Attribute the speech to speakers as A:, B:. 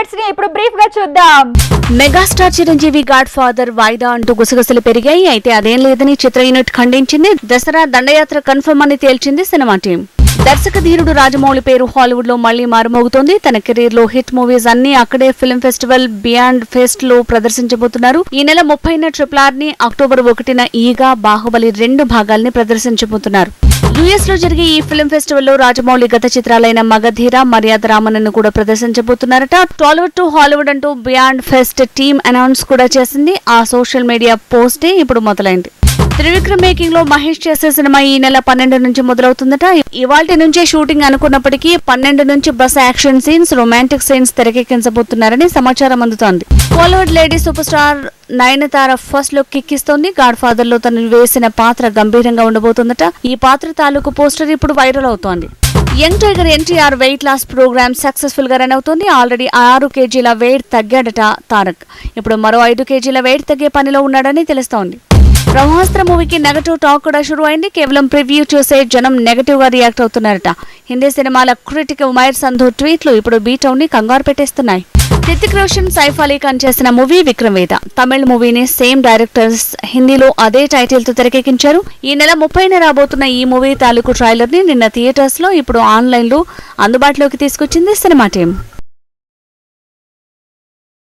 A: అప్డేట్స్ని ఇప్పుడు బ్రీఫ్గా చూద్దాం.
B: మెగాస్టార్ చిరంజీవి గాడ్ ఫాదర్ వాయిదా అంటూ గుసగుసలు పెరిగాయి. అయితే అదేం లేదని చిత్ర యూనిట్ ఖండించింది. దసరా దండయాత్ర కన్ఫర్మ్ అని తేల్చింది సినిమా టీం. దర్శక ధీరుడు రాజమౌళి పేరు హాలీవుడ్లో మళ్ళీ మారుమోగుతోంది. తన కెరీర్లో హిట్ మూవీస్ అన్ని అక్కడే ఫిల్మ్ ఫెస్టివల్ బియాండ్ ఫెస్ట్లో ప్రదర్శించబోతున్నారు. ఈ నెల ముప్పైన ట్రిపుల్ ఆర్ని అక్టోబర్ ఒకటిన ఈగా బాహుబలి రెండు భాగాల్ని ప్రదర్శించబోతున్నారు. యుఎస్లో జరిగే ఈ ఫిల్మ్ ఫెస్టివల్లో రాజమౌళి గత చిత్రాలైన మగధీర మర్యాద రామన్ కూడా ప్రదర్శించబోతున్నారట. టాలీవుడ్ టు హాలీవుడ్ అంటూ బియాండ్ ఫెస్ట్ టీమ్ అనౌన్స్ కూడా చేసింది. ఆ సోషల్ మీడియా పోస్టే ఇప్పుడు మొదలైంది. త్రివిక్రమ్ మేకింగ్లో మహేష్ చేసే సినిమా ఈ నెల పన్నెండు నుంచి మొదలవుతుందట. ఇవాల్టి నుంచే షూటింగ్ అనుకున్నప్పటికీ పన్నెండు నుంచి bus action scenes romantic scenes తెరకెక్కించబోతున్నారని సమాచారం అందుతోంది. Kollywood lady super star Nayanthara first look కిక్కిస్తోంది. God ఫాదర్లో తను వేసిన పాత్ర గంభీరంగా ఉండబోతుందట. ఈ పాత్ర తాలూకు పోస్టర్ ఇప్పుడు వైరల్ అవుతోంది. Young tiger NTR weight loss programme సక్సెస్ఫుల్గా రన్ అవుతుంది. ఆల్రెడీ ఆరు కేజీల వెయిట్ తగ్గాడట తారక్. ఇప్పుడు మరో ఐదు కేజీల వెయిట్ తగ్గే పనిలో ఉన్నాడని తెలుస్తోంది. బ్రహ్మాస్త్ర మూవీకి నెగటివ్ టాక్ కూడా షురు అయింది కేవలం ప్రివ్యూ చూసే జనం నెగటివ్గా రియాక్ట్ అవుతున్నారట. హిందీ సినిమాల క్రిటిక్ ఉమైర్ సంధు ట్వీట్లు ఇప్పుడు బీటౌన్ని కంగారు పెట్టేస్తున్నాయి. రితిక్ రోషన్ సైఫ్ అలీ ఖాన్ చేసిన మూవీ విక్రమ్ వేద తమిళ మూవీని సేమ్ డైరెక్టర్స్ హిందీలో అదే టైటిల్తో తెరకెక్కించారు. ఈ నెల ముప్పైన రాబోతున్న ఈ మూవీ తాలూకు ట్రైలర్ని నిన్న థియేటర్స్లో ఇప్పుడు ఆన్లైన్లో అందుబాటులోకి తీసుకొచ్చింది సినిమా టీం